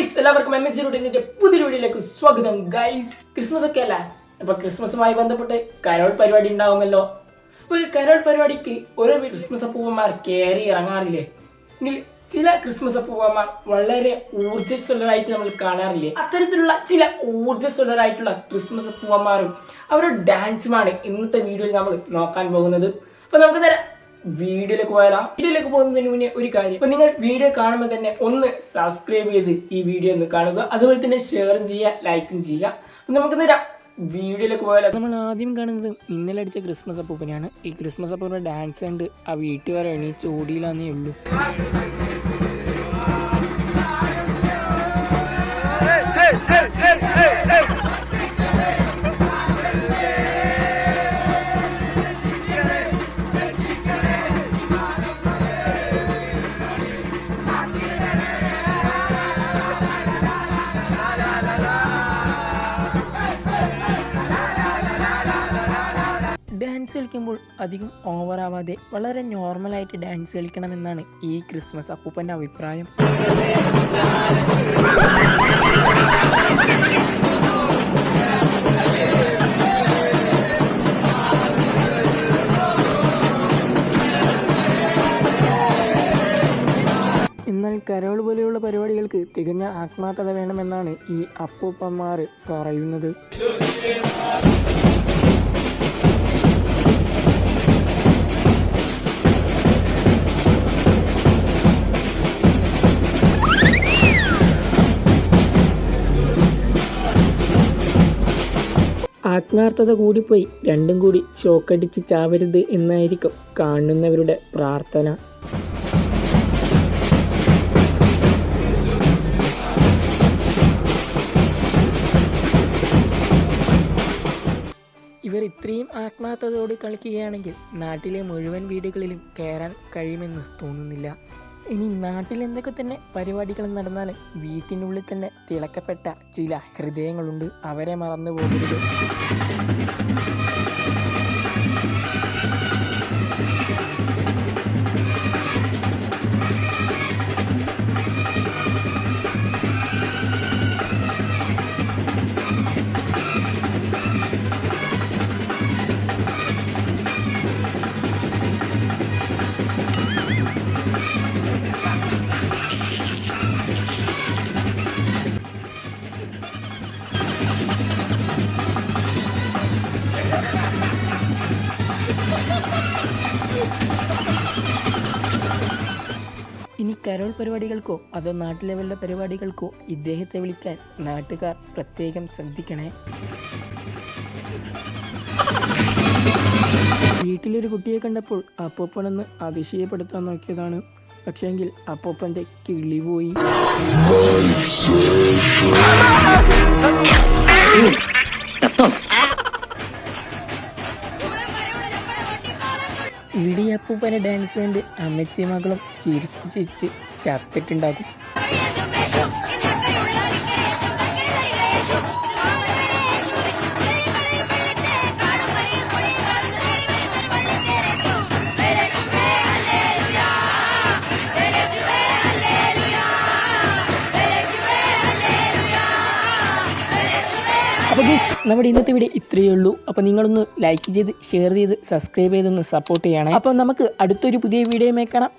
എല്ലാവർക്കും M S G റൂട്ടിന്റെ പുതിയൊരു വീഡിയോയിലേക്ക് സ്വാഗതം. ഗൈസ് ക്രിസ്മസ് ഒക്കെ അല്ലേ? അപ്പൊ ക്രിസ്മസുമായി ബന്ധപ്പെട്ട് കരോൾ പരിപാടി ഉണ്ടാവുമല്ലോ. ഒരു കരോൾ പരിപാടിക്ക് ഓരോ ക്രിസ്മസ് അപ്പൂവന്മാർ കയറി ഇറങ്ങാറില്ലേ? എങ്കിൽ ചില ക്രിസ്മസ് അപ്പൂവന്മാർ വളരെ ഊർജസ്വലരായിട്ട് നമ്മൾ കാണാറില്ലേ? അത്തരത്തിലുള്ള ചില ഊർജസ്വലരായിട്ടുള്ള ക്രിസ്മസ് അപ്പൂവന്മാരും അവരുടെ ഡാൻസുമാണ് ഇന്നത്തെ വീഡിയോയിൽ നമ്മൾ നോക്കാൻ പോകുന്നത്. അപ്പൊ നമുക്ക് നേരെ വീഡിയോയിലേക്ക് പോയാലാ? വീഡിയോയിലേക്ക് പോകുന്നതിന് മുന്നേ ഒരു കാര്യം. ഇപ്പൊ നിങ്ങൾ വീഡിയോ കാണുമ്പോൾ തന്നെ ഒന്ന് സബ്സ്ക്രൈബ് ചെയ്ത് ഈ വീഡിയോ ഒന്ന് കാണുക. അതുപോലെ തന്നെ ഷെയറും ചെയ്യുക ലൈക്കും ചെയ്യുക. നമുക്ക് നേരെ വീഡിയോയിലേക്ക് പോയാലോ? നമ്മൾ ആദ്യം കാണുന്നത് മിന്നലടിച്ച ക്രിസ്മസ് അപ്പൂപ്പനെയാണ്. ഈ ക്രിസ്മസ് അപ്പൂപ്പന്റെ ഡാൻസ് കണ്ട് ആ വീട്ടുകാരെ എണീച്ച് ഓടിയില്ലാന്നേ ഉള്ളൂ. ഡാൻസ് കളിക്കുമ്പോൾ അധികം ഓവറാവാതെ വളരെ നോർമലായിട്ട് ഡാൻസ് കളിക്കണമെന്നാണ് ഈ ക്രിസ്മസ് അപ്പൂപ്പന്റെ അഭിപ്രായം. എന്നാൽ കരോൾ പോലെയുള്ള പരിപാടികൾക്ക് തികഞ്ഞ ആത്മാർത്ഥത വേണമെന്നാണ് ഈ അപ്പൂപ്പന്മാർ പറയുന്നത്. ആത്മാർത്ഥത കൂടിപ്പോയി. രണ്ടും കൂടി ചോക്കടിച്ച് ചാവരുത് എന്നായിരിക്കും കാണുന്നവരുടെ പ്രാർത്ഥന. ഇവർ ഇത്രയും ആത്മാർത്ഥതയോട് കളിക്കുകയാണെങ്കിൽ നാട്ടിലെ മുഴുവൻ വീടുകളിലും കയറാൻ കഴിയുമെന്ന് തോന്നുന്നില്ല. ഇനി നാട്ടിൽ എന്തൊക്കെ തന്നെ പരിപാടികൾ നടന്നാലും വീട്ടിനുള്ളിൽ തന്നെ തിളക്കപ്പെട്ട ചില ഹൃദയങ്ങളുണ്ട്. അവരെ മറന്നു പോകരുത് ഇനി കരോൾ പരിപാടികൾക്കോ അതോ നാട്ടു ലെവലിലെ പരിപാടികൾക്കോ ഇദ്ദേഹത്തെ വിളിക്കാൻ നാട്ടുകാർ പ്രത്യേകം ശ്രദ്ധിക്കണേ. വീട്ടിലൊരു കുട്ടിയെ കണ്ടപ്പോൾ അപ്പൂപ്പനെന്ന് അതിശയപ്പെടുത്താൻ നോക്കിയതാണ്. പക്ഷേങ്കിൽ അപ്പൂപ്പന്റെ കിളി പോയി. ഇവിടെ ഈ അപ്പൂപ്പനെ ഡാൻസ് കണ്ട് അമ്മച്ചി മകളും ചിരിച്ച് ചിരിച്ച് ചത്തിട്ടുണ്ടാകും. അപ്പോൾ ഗീസ് നമ്മുടെ ഇന്നത്തെ വീഡിയോ ഇത്രയേ ഉള്ളൂ. അപ്പോൾ നിങ്ങളൊന്ന് ലൈക്ക് ചെയ്ത് ഷെയർ ചെയ്ത് സബ്സ്ക്രൈബ് ചെയ്തൊന്ന് സപ്പോർട്ട് ചെയ്യണം. അപ്പോൾ നമുക്ക് അടുത്തൊരു പുതിയ വീഡിയോ കാണാം.